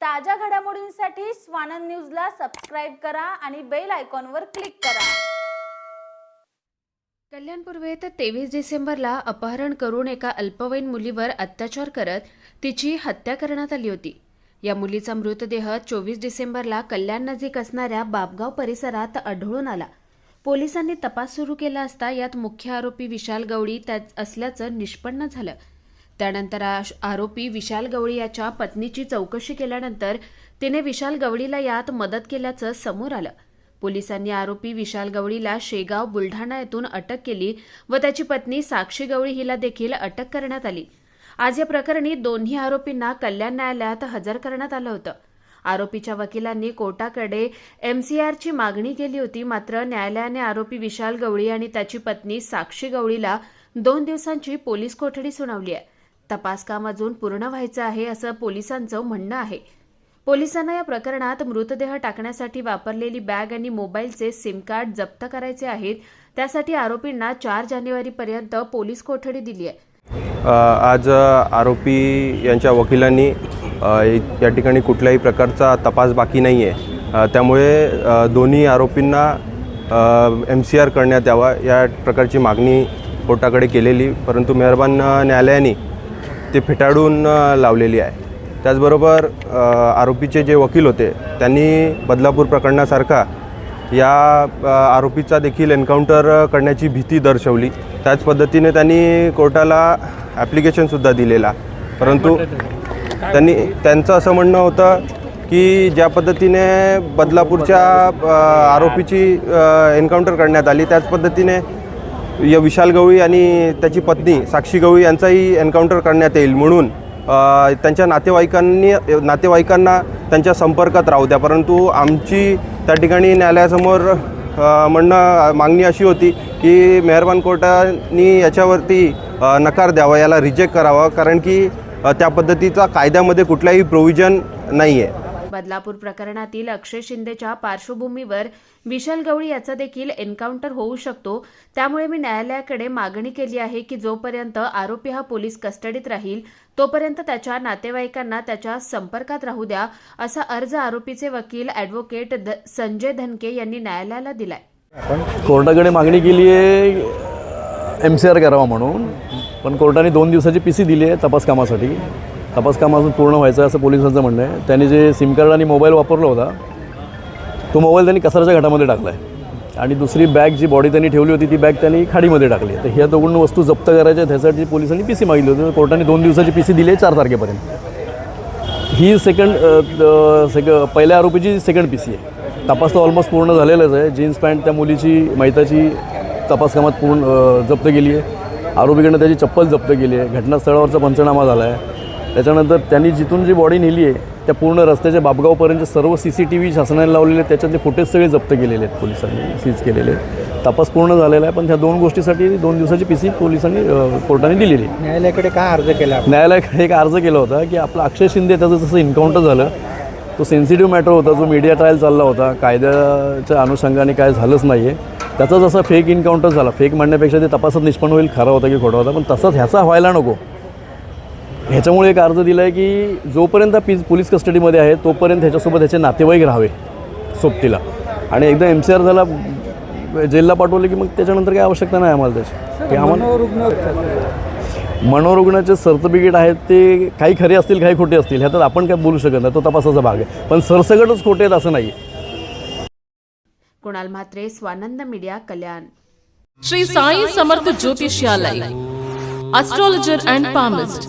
ताज्या घडामोडींसाठी स्वानंद न्यूजला सबस्क्राईब करा आणि बेल आयकॉनवर क्लिक करा. कल्याण पूर्वेत तेवीस डिसेंबरला अपहरण करून एका अल्पवयीन मुलीवर अत्याचार करत तिची हत्या करण्यात आली होती. या मुलीचा मृतदेह चोवीस डिसेंबरला कल्याण नजीक असणाऱ्या बापगाव परिसरात आढळून आला. पोलिसांनी तपास सुरू केला असता यात मुख्य आरोपी विशाल गवळी त्यात असल्याचं निष्पन्न झालं. त्यानंतर आरोपी विशाल गवळी याच्या पत्नीची चौकशी केल्यानंतर तिने विशाल गवळीला यात मदत केल्याचं समोर आलं. पोलिसांनी आरोपी विशाल गवळीला शेगाव बुलढाणा येथून अटक केली व त्याची पत्नी साक्षी गवळी हिला देखील अटक करण्यात आली. आज या प्रकरणी दोन्ही आरोपींना कल्याण न्यायालयात हजर करण्यात आलं होतं. आरोपीच्या वकिलांनी कोर्टाकडे एमसीआरची मागणी केली होती मात्र न्यायालयाने आरोपी विशाल गवळी आणि त्याची पत्नी साक्षी गवळीला दोन दिवसांची पोलीस कोठडी सुनावली आहे. तपास काम अजून पूर्ण व्हायचं आहे असं पोलिसांचं म्हणणं आहे. पोलिसांना या प्रकरणात मृतदेह टाकण्यासाठी वापरलेली बॅग आणि मोबाईलचे सिम कार्ड जप्त करायचे आहेत. त्यासाठी आरोपींना चार जानेवारीपर्यंत पोलीस कोठडी दिली आहे. आज आरोपी यांच्या वकिलांनी या ठिकाणी कुठल्याही प्रकारचा तपास बाकी नाही आहे त्यामुळे दोन्ही आरोपींना एम सी आर करण्यात यावा या प्रकारची मागणी कोर्टाकडे केलेली परंतु मेहरबान न्यायालयाने ते फेटाळून लावलेली आहे. त्याचबरोबर आरोपीचे जे वकील होते त्यांनी बदलापूर प्रकरणासारखा या आरोपीचा देखील एन्काउंटर करण्याची भीती दर्शवली. त्याच पद्धतीने त्यांनी कोर्टाला ॲप्लिकेशनसुद्धा दिलेला. परंतु त्यांनी त्यांचं असं म्हणणं होतं की ज्या पद्धतीने बदलापूरच्या आरोपीची एन्काउंटर करण्यात आली त्याच पद्धतीने या विशाल गवळी आणि त्याची पत्नी साक्षी गवळी यांचाही एन्काउंटर करण्यात येईल म्हणून त्यांच्या नातेवाईकांनी नातेवाईकांना त्यांच्या संपर्कात राहू द्या. परंतु आमची त्या ठिकाणी न्यायालयासमोर म्हणणं मागणी अशी होती की मेहरबान कोर्टाने याच्यावरती नकार द्यावा याला रिजेक्ट करावा कारण की त्या पद्धतीचा कायद्यामध्ये कुठलाही प्रोव्हिजन नाही आहे बदलापूर प्रकरणातील अक्षय शिंदेच्या पार्श्वभूमीवर विशाल गवळी याचा देखील एन्काउंटर होऊ शकतो. त्यामुळे मी न्यायालयाकडे मागणी केली आहे की जोपर्यंत आरोपी हा पोलीस कस्टडीत राहील तोपर्यंत त्याच्या नातेवाईकांना त्याच्या संपर्कात राहू द्या असा अर्ज आरोपीचे वकील अॅडव्होकेट संजय धनके यांनी न्यायालयाला दिलाय. कोर्टाकडे मागणी केली आहे एम सी आर करावा म्हणून. पण कोर्टाने दोन दिवसाची पी सी दिली आहे तपास कामासाठी. तपासकाम अजून पूर्ण व्हायचं आहे असं पोलिसांचं म्हणणं आहे. त्यांनी जे सिम कार्ड आणि मोबाईल वापरला होता तो मोबाईल त्यांनी कचऱ्याच्या घाटामध्ये टाकला आहे आणि दुसरी बॅग जी बॉडी त्यांनी ठेवली होती ती बॅग त्यांनी खाडीमध्ये टाकली तर ह्या दोघं वस्तू जप्त करायच्या त्यासाठी पोलिसांनी पी सी मागितली होती. कोर्टाने दोन दिवसाची पी सी दिली आहे चार तारखेपर्यंत. ही सेकंड सेक पहिल्या आरोपीची सेकंड पी सी आहे. तपास तर ऑलमोस्ट पूर्ण झालेलाच आहे. जीन्स पॅन्ट त्या मुलीची मैताची तपासकामात पूर्ण जप्त केली आहे. आरोपीकडनं त्याची चप्पल जप्त केली आहे. घटनास्थळावरचा पंचनामा झाला आहे त्याच्यानंतर त्यांनी जिथून जी बॉडी नेली आहे त्या पूर्ण रस्त्याच्या बापगावपर्यंत सर्व सी सी टी व्ही शासनाने लावलेले आहेत. त्याच्यातले फुटेज सगळे जप्त केलेले आहेत पोलिसांनी सीज केलेले आहेत. तपास पूर्ण झालेला आहे पण ह्या दोन गोष्टीसाठी दोन दिवसाची पी सी पोलिसांनी कोर्टाने दिलेली आहे. न्यायालयाकडे काय अर्ज केला? न्यायालयाकडे एक अर्ज केला होता की आपला अक्षय शिंदे त्याचं जसं इन्काउंटर झालं तो सेन्सिटिव्ह मॅटर होता जो मीडिया ट्रायल चालला होता कायद्याच्या अनुषंगाने काय झालंच नाही आहे त्याचा जसा फेक इन्काउंटर झाला फेक म्हणण्यापेक्षा ते तपासात निष्पन्न होईल खरा होता की खोटा होता पण तसाच ह्याचा व्हायला नको. ह्याच्यामुळे एक अर्ज दिला आहे की जोपर्यंत पी पोलीस कस्टडीमध्ये आहे तोपर्यंत ह्याच्यासोबत ह्याचे नातेवाईक राहावे सोबतीला. आणि एकदा एम सी आर झाला जेलला पाठवलं की मग त्याच्यानंतर काही आवश्यकता नाही आम्हाला त्याची. की आम्हाला मनोरुग्ण मनोरुग्णाचे सर्टिफिकेट आहेत ते काही खरे असतील काही खोटे असतील ह्याच्यात आपण काय बोलू शकत नाही तो तपासाचा भाग आहे. पण सरसकटच खोटे आहेत असं नाही Kunal Mhatre Swanand media Kalyan. Shri Sai Samarth Jyotishyalay astrologer and palmist